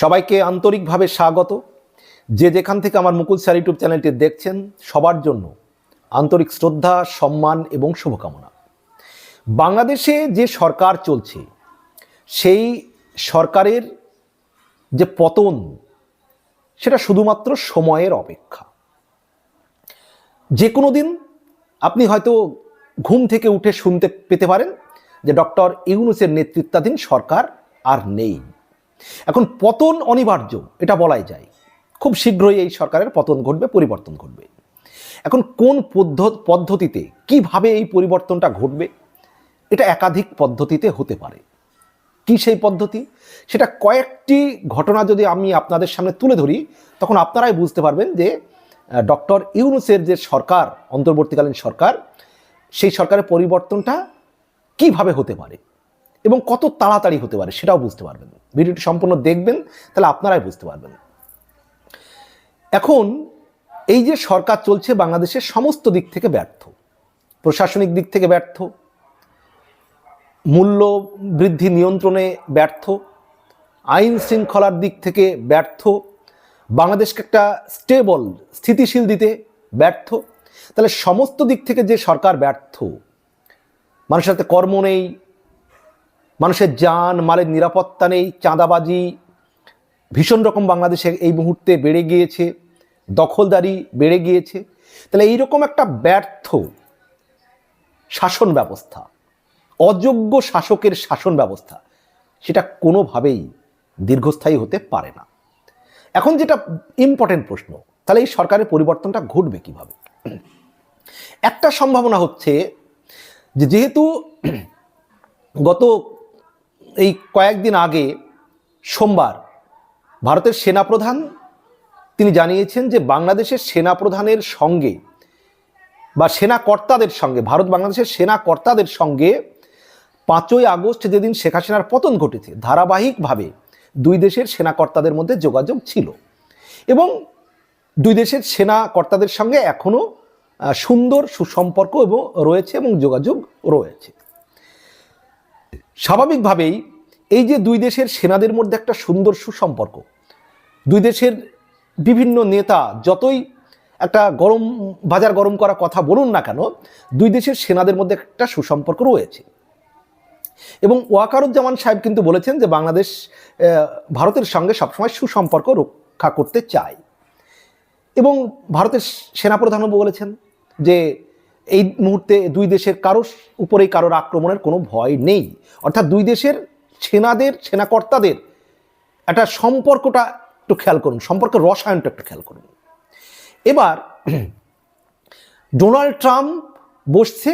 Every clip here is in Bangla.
সবাইকে আন্তরিকভাবে স্বাগত। যে যেখান থেকে আমার মুকুল স্যার ইউটিউব চ্যানেলটি দেখছেন, সবার জন্য আন্তরিক শ্রদ্ধা, সম্মান এবং শুভকামনা। বাংলাদেশে যে সরকার চলছে, সেই সরকারের যে পতন, সেটা শুধুমাত্র সময়ের অপেক্ষা। যে কোনো দিন আপনি হয়তো ঘুম থেকে উঠে শুনতে পেতে পারেন যে ডক্টর ইউনুসের নেতৃত্বাধীন সরকার আর নেই। এখন পতন অনিবার্য, এটা বলাই যায়। খুব শীঘ্রই এই সরকারের পতন ঘটবে, পরিবর্তন ঘটবে। এখন কোন পদ্ধ- পদ্ধতিতে কীভাবে এই পরিবর্তনটা ঘটবে, এটা একাধিক পদ্ধতিতে হতে পারে। কি সেই পদ্ধতি? সেটা কয়েকটি ঘটনা যদি আমি আপনাদের সামনে তুলে ধরি, তখন আপনারাই বুঝতে পারবেন যে ডক্টর ইউনুসের যে সরকার, অন্তর্বর্তীকালীন সরকার, সেই সরকারের পরিবর্তনটা কীভাবে হতে পারে? এবং কত তাড়াতাড়ি হতে পারে সেটাও বুঝতে পারবেন। ভিডিওটি সম্পূর্ণ দেখবেন, তাহলে আপনারাই বুঝতে পারবেন। এখন, এই যে সরকার চলছে বাংলাদেশের সমস্ত দিক থেকে ব্যর্থ। প্রশাসনিক দিক থেকে ব্যর্থ। মূল্য বৃদ্ধি নিয়ন্ত্রণে ব্যর্থ। আইন শৃঙ্খলার দিক থেকে ব্যর্থ। বাংলাদেশকে একটা স্টেবল, স্থিতিশীল দিতে ব্যর্থ। তাহলে সমস্ত দিক থেকে যে সরকার ব্যর্থ, মানুষের হাতে কর্ম নেই মানুষের যান, মালের নিরাপত্তা নেই, চাঁদাবাজি, ভীষণ রকম বাংলাদেশে এই মুহূর্তে বেড়ে গিয়েছে, দখলদারি বেড়ে গিয়েছে। তাহলে এইরকম একটা ব্যর্থ শাসন ব্যবস্থা, অযোগ্য শাসকের শাসন ব্যবস্থা, সেটা কোনোভাবেই দীর্ঘস্থায়ী হতে পারে না। এখন যেটা ইম্পর্টেন্ট প্রশ্ন, তাহলে এই সরকারের পরিবর্তনটা ঘটবে কীভাবে? একটা সম্ভাবনা হচ্ছে যে যেহেতু গত এই কয়েকদিন আগে সোমবার ভারতের সেনাপ্রধান, তিনি জানিয়েছেন যে বাংলাদেশের সেনাপ্রধানের সঙ্গে বা সেনা কর্তাদের সঙ্গে, ভারত বাংলাদেশের সেনা কর্তাদের সঙ্গে পাঁচই আগস্ট যেদিন শেখ হাসিনার পতন ঘটেছে, ধারাবাহিকভাবে দুই দেশের সেনা কর্তাদের মধ্যে যোগাযোগ ছিল এবং দুই দেশের সেনা কর্তাদের সঙ্গে এখনও সুন্দর সুসম্পর্ক এবং রয়েছে এবং যোগাযোগ রয়েছে। স্বাভাবিকভাবেই এই যে দুই দেশের সেনাদের মধ্যে একটা সুন্দর সুসম্পর্ক, দুই দেশের বিভিন্ন নেতা যতই একটা গরম, বাজার গরম করা কথা বলুন না কেন, দুই দেশের সেনাদের মধ্যে একটা সুসম্পর্ক রয়েছে। এবং ওয়াকারুজ্জামান সাহেব কিন্তু বলেছেন যে বাংলাদেশ ভারতের সঙ্গে সবসময় সুসম্পর্ক রক্ষা করতে চায়। এবং ভারতের সেনাপ্রধানও বলেছেন যে এই মুহূর্তে দুই দেশের কারও উপরেই কারোর আক্রমণের কোনো ভয় নেই। অর্থাৎ দুই দেশের সেনাদের, সেনাকর্তাদের একটা সম্পর্কটা একটু খেয়াল করুন সম্পর্কের রসায়নটা একটু খেয়াল করুন। এবার ডোনাল্ড ট্রাম্প বসছে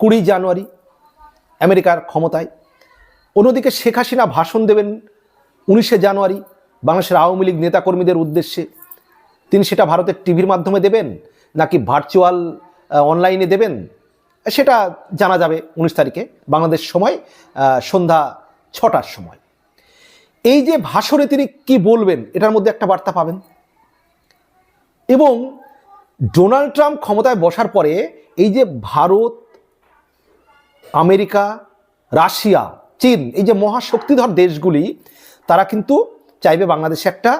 কুড়ি জানুয়ারি আমেরিকার ক্ষমতায়। অন্যদিকে শেখ হাসিনা ভাষণ দেবেন উনিশে জানুয়ারি বাংলাদেশের আওয়ামী লীগ নেতাকর্মীদের উদ্দেশ্যে। তিনি সেটা ভারতের টিভির মাধ্যমে দেবেন নাকি ভার্চুয়াল অনলাইনে দেবেন, সেটা জানা যাবে উনিশ তারিখে, বাংলাদেশ সময় সন্ধ্যা ছটার সময়। এই যে ভাষণে তিনি কি বলবেন, এটার মধ্যে একটা বার্তা পাবেন। এবং ডোনাল্ড ট্রাম্প ক্ষমতায় বসার পরে এই যে ভারত, আমেরিকা, রাশিয়া, চীন, এই যে মহাশক্তিধর দেশগুলি, তারা কিন্তু চাইবে বাংলাদেশে একটা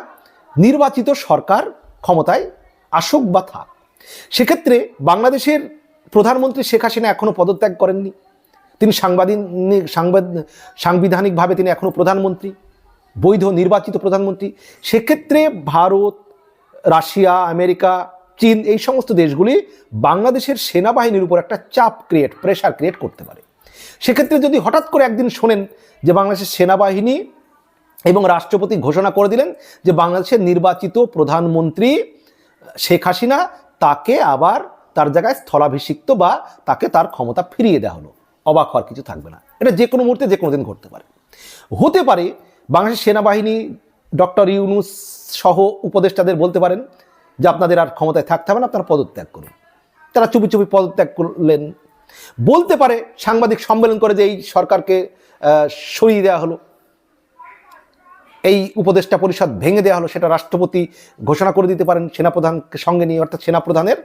নির্বাচিত সরকার ক্ষমতায় আসুক বা থাক। সেক্ষেত্রে বাংলাদেশের প্রধানমন্ত্রী শেখ হাসিনা এখনও পদত্যাগ করেননি। তিনি সাংবাদিক সাংবাদ সাংবিধানিকভাবে তিনি এখনও প্রধানমন্ত্রী, বৈধ নির্বাচিত প্রধানমন্ত্রী। সেক্ষেত্রে ভারত, রাশিয়া, আমেরিকা, চীন এই সমস্ত দেশগুলি বাংলাদেশের সেনাবাহিনীর উপর একটা চাপ ক্রিয়েট প্রেশার ক্রিয়েট করতে পারে। সেক্ষেত্রে যদি হঠাৎ করে একদিন শোনেন যে বাংলাদেশের সেনাবাহিনী এবং রাষ্ট্রপতি ঘোষণা করে দিলেন যে বাংলাদেশের নির্বাচিত প্রধানমন্ত্রী শেখ হাসিনা তাকে আবার তার জায়গায় স্থলাভিষিক্ত বা তাকে তার ক্ষমতা ফিরিয়ে দেওয়া হলো। অবাক হওয়ার কিছু থাকবে না। এটা যে কোনো মুহূর্তে, যে কোনো দিন ঘটতে পারে। হতে পারে বাংলাদেশের সেনাবাহিনী, ডক্টর ইউনুস সহ উপদেষ্টাদের বলতে পারেন যে আপনাদের আর ক্ষমতায় থাকতে হবে না, আপনারা পদত্যাগ করুন। তারা চুপি চুপি পদত্যাগ করলেন। বলতে পারে সাংবাদিক সম্মেলন করে যে এই সরকারকে সরিয়ে দেওয়া হলো। এই উপদেষ্টা পরিষদ ভেঙে দেওয়া হলো, সেটা রাষ্ট্রপতি ঘোষণা করে দিতে পারেন সেনাপ্রধানকে সঙ্গে নিয়ে, অর্থাৎ সেনাপ্রধানের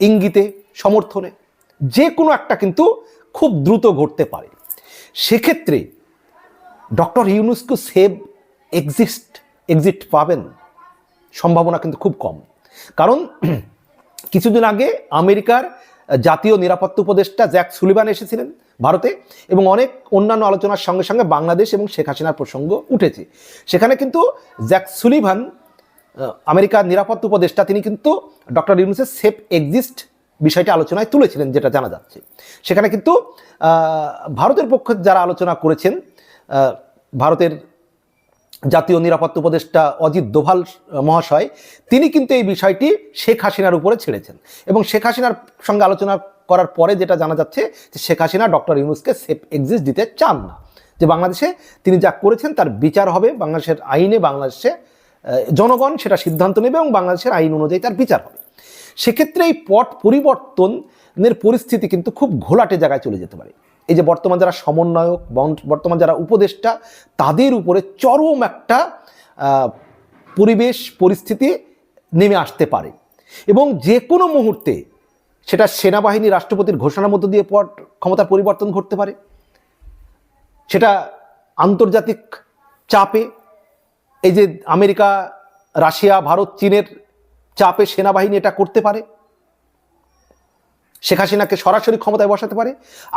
ইঙ্গিতে, সমর্থনে। যে কোনো একটা কিন্তু খুব দ্রুত ঘটতে পারে। সেক্ষেত্রে ডক্টর ইউনুসকে সেভ, এক্সিস্ট, এক্সিট পাবেন, সম্ভাবনা কিন্তু খুব কম। কারণ, কিছুদিন আগে আমেরিকার জাতীয় নিরাপত্তা উপদেষ্টা জ্যাক সুলিভান এসেছিলেন ভারতে এবং অনেক অন্যান্য আলোচনার সঙ্গে সঙ্গে বাংলাদেশ এবং শেখ হাসিনার প্রসঙ্গ উঠেছে। সেখানে কিন্তু জ্যাক সুলিভান আমেরিকার নিরাপত্তা উপদেষ্টা, তিনি কিন্তু ডক্টর ইউনুসের সেফ এক্সিস্ট বিষয়টি আলোচনায় তুলেছিলেন, যেটা জানা যাচ্ছে। সেখানে কিন্তু ভারতের পক্ষে যারা আলোচনা করেছেন ভারতের জাতীয় নিরাপত্তা উপদেষ্টা অজিত দোভাল মহাশয়, তিনি কিন্তু এই বিষয়টি শেখ হাসিনার উপরে ছেড়েছেন। এবং শেখ হাসিনার সঙ্গে আলোচনা করার পরে যেটা জানা যাচ্ছে যে শেখ হাসিনা ডক্টর ইউনুসকে সেফ এক্সিস্ট দিতে চান না। যে বাংলাদেশে তিনি যা করেছেন তার বিচার হবে, বাংলাদেশের আইনে বাংলাদেশে জনগণ সেটা সিদ্ধান্ত নেবে এবং বাংলাদেশের আইন অনুযায়ী তার বিচার হবে। সেক্ষেত্রে এই পট পরিবর্তনের পরিস্থিতি কিন্তু খুব ঘোলাটে জায়গায় চলে যেতে পারে। এই যে বর্তমান যারা সমন্বয়ক বর্তমান যারা উপদেষ্টা, তাদের উপরে চরম একটা পরিবেশ, পরিস্থিতি নেমে আসতে পারে। এবং যে কোনো মুহূর্তে সেটা সেনাবাহিনী, রাষ্ট্রপতির ঘোষণার মধ্য দিয়ে পর ক্ষমতার পরিবর্তন ঘটতে পারে। সেটা আন্তর্জাতিক চাপে, এই যে আমেরিকা, রাশিয়া, ভারত, চীনের চাপে সেনাবাহিনী এটা করতে পারে। শেখ হাসিনাকে সরাসরি ক্ষমতায় বসাতে পারে।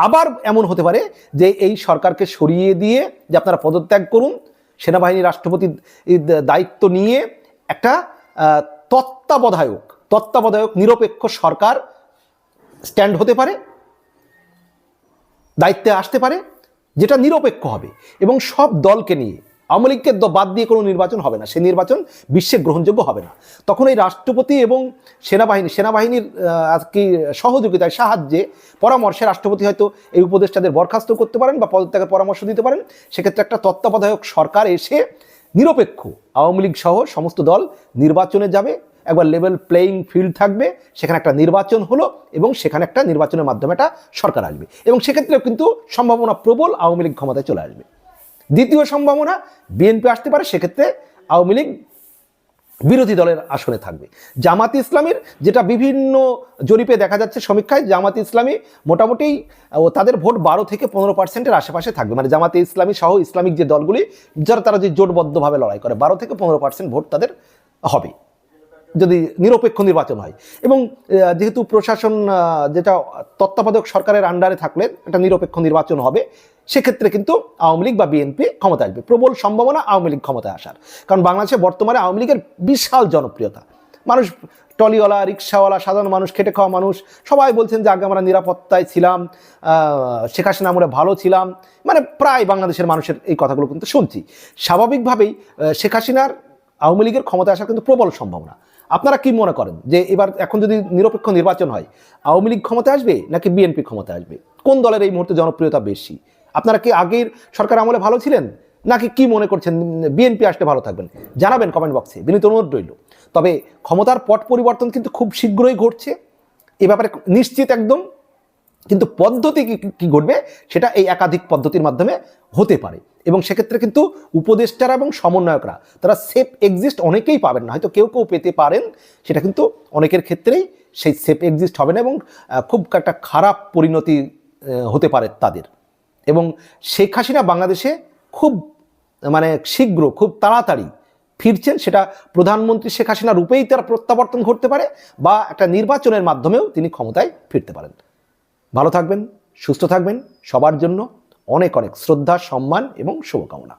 আবার এমন হতে পারে যে এই সরকারকে সরিয়ে দিয়ে যে আপনারা পদত্যাগ করুন সেনাবাহিনী রাষ্ট্রপতির দায়িত্ব নিয়ে একটা তত্ত্বাবধায়ক তত্ত্বাবধায়ক, নিরপেক্ষ সরকার স্ট্যান্ড হতে পারে, দায়িত্বে আসতে পারে, যেটা নিরপেক্ষ হবে। এবং সব দলকে নিয়ে আওয়ামী লীগকে বাদ দিয়ে কোনো নির্বাচন হবে না। সে নির্বাচন বিশ্বে গ্রহণযোগ্য হবে না। তখন এই রাষ্ট্রপতি এবং সেনাবাহিনী সেনাবাহিনীর আর কি সহযোগিতায় সাহায্যে পরামর্শে রাষ্ট্রপতি হয়তো এই উপদেষ্টাদের বরখাস্ত করতে পারেন বা পদত্যাগের পরামর্শ দিতে পারেন। সেক্ষেত্রে একটা তত্ত্বাবধায়ক সরকার এসে নিরপেক্ষ আওয়ামী লীগ সহ সমস্ত দল নির্বাচনে যাবে। একবার লেভেল প্লেয়িং ফিল্ড থাকবে। সেখানে একটা নির্বাচন হলো এবং সেখানে একটা নির্বাচনের মাধ্যমে একটা সরকার আসবে। এবং সেক্ষেত্রেও কিন্তু সম্ভাবনা প্রবল আওয়ামী লীগ ক্ষমতায় চলে আসবে। দ্বিতীয় সম্ভাবনা বিএনপি আসতে পারে, সেক্ষেত্রে আওয়ামী লীগ বিরোধী দলের আসনে থাকবে। জামাত ইসলামের যেটা বিভিন্ন জরিপে দেখা যাচ্ছে সমীক্ষায়, জামাত ইসলামী মোটামুটি তাদের ভোট বারো থেকে পনেরো পার্সেন্টের আশেপাশে থাকবে। মানে জামাতে ইসলামী সহ ইসলামিক যে দলগুলি, যারা তারা যে জোটবদ্ধভাবে লড়াই করে, বারো থেকে পনেরো পার্সেন্ট ভোট তাদের হবে, যদি নিরপেক্ষ নির্বাচন হয়। এবং যেহেতু প্রশাসন যেটা তত্ত্বাবধায়ক সরকারের আন্ডারে থাকলে, একটা নিরপেক্ষ নির্বাচন হবে সেক্ষেত্রে কিন্তু আওয়ামী লীগ বা বিএনপি ক্ষমতা আসবে। প্রবল সম্ভাবনা আওয়ামী লীগ ক্ষমতায় আসার। কারণ বাংলাদেশে বর্তমানে আওয়ামী লীগের বিশাল জনপ্রিয়তা। মানুষ টলিওয়ালা, রিক্সাওয়ালা, সাধারণ মানুষ, খেটে খাওয়া মানুষ, সবাই বলছেন যে আগে আমরা নিরাপত্তায় ছিলাম শেখ হাসিনা আমরা ভালো ছিলাম। মানে প্রায় বাংলাদেশের মানুষের এই কথাগুলো কিন্তু শুনছি। স্বাভাবিকভাবেই শেখ হাসিনার আওয়ামী লীগের ক্ষমতা আসার কিন্তু প্রবল সম্ভাবনা। আপনারা কি মনে করেন যে এবার এখন যদি নিরপেক্ষ নির্বাচন হয়, আওয়ামী লীগ ক্ষমতা আসবে নাকি বিএনপি ক্ষমতা আসবে? কোন দলের এই মুহূর্তে জনপ্রিয়তা বেশি? আপনারা কি আগের সরকার আমলে ভালো ছিলেন? নাকি কি মনে করছেন? বিএনপি আসলে ভালো থাকবেন? জানাবেন কমেন্ট বক্সে বিনীত অনুরোধ রইল। তবে ক্ষমতার পট পরিবর্তন কিন্তু খুব শীঘ্রই ঘটছে। এ ব্যাপারে নিশ্চিত একদম। কিন্তু পদ্ধতি কি ঘটবে? সেটা এই একাধিক পদ্ধতির মাধ্যমে হতে পারে। এবং সেক্ষেত্রে কিন্তু উপদেষ্টারা এবং সমন্বয়করা, তারা সেফ এক্সিস্ট অনেকেই পাবেন না। হয়তো কেউ কেউ পেতে পারেন। সেটা কিন্তু অনেকের ক্ষেত্রেই সেই সেফ এক্সিস্ট হবে না এবং খুব একটা খারাপ পরিণতি হতে পারে তাদের। এবং শেখ হাসিনা বাংলাদেশে খুব মানে শীঘ্র, খুব তাড়াতাড়ি ফিরছেন। সেটা প্রধানমন্ত্রী শেখ হাসিনা রূপেই তার প্রত্যাবর্তন ঘটতে পারে বা একটা নির্বাচনের মাধ্যমেও তিনি ক্ষমতায় ফিরতে পারেন। ভালো থাকবেন, সুস্থ থাকবেন। সবার জন্য অনেক অনেক শ্রদ্ধা, সম্মান এবং শুভকামনা।